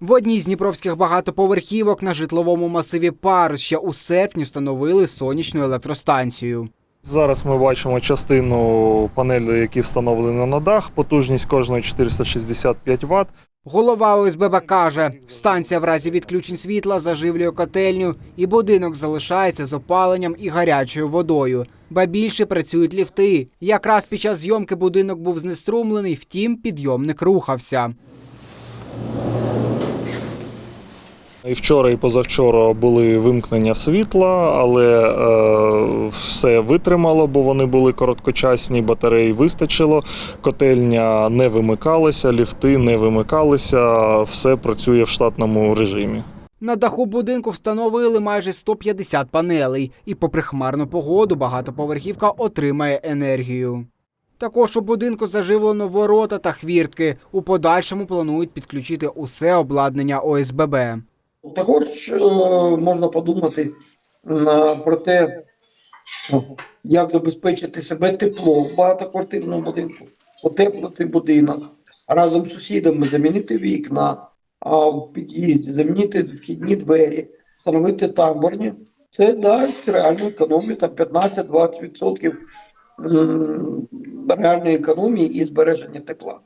В одній з дніпровських багатоповерхівок на житловому масиві Пар ще у серпні встановили сонячну електростанцію. Зараз ми бачимо частину панелей, які встановлені на дах. Потужність кожної 465 Вт. Голова ОСББ каже, станція в разі відключень світла заживлює котельню, і будинок залишається з опаленням і гарячою водою. Ба більше працюють ліфти. Якраз під час зйомки будинок був знеструмлений, втім підйомник рухався. І вчора і позавчора були вимкнення світла, але е, все витримало, бо вони були короткочасні, батареї вистачило, котельня не вимикалася, ліфти не вимикалися, все працює в штатному режимі. На даху будинку встановили майже 150 панелей, і попри хмарну погоду багатоповерхівка отримає енергію. Також у будинку заживлено ворота та хвіртки. У подальшому планують підключити усе обладнання ОСББ. Також е, можна подумати про те, як забезпечити себе тепло в багатоквартирному будинку, утеплити будинок, разом з сусідами замінити вікна, а в під'їзді замінити вхідні двері, встановити тамбурні. Це дасть реальну економію там 15-20% реальної економії і збереження тепла.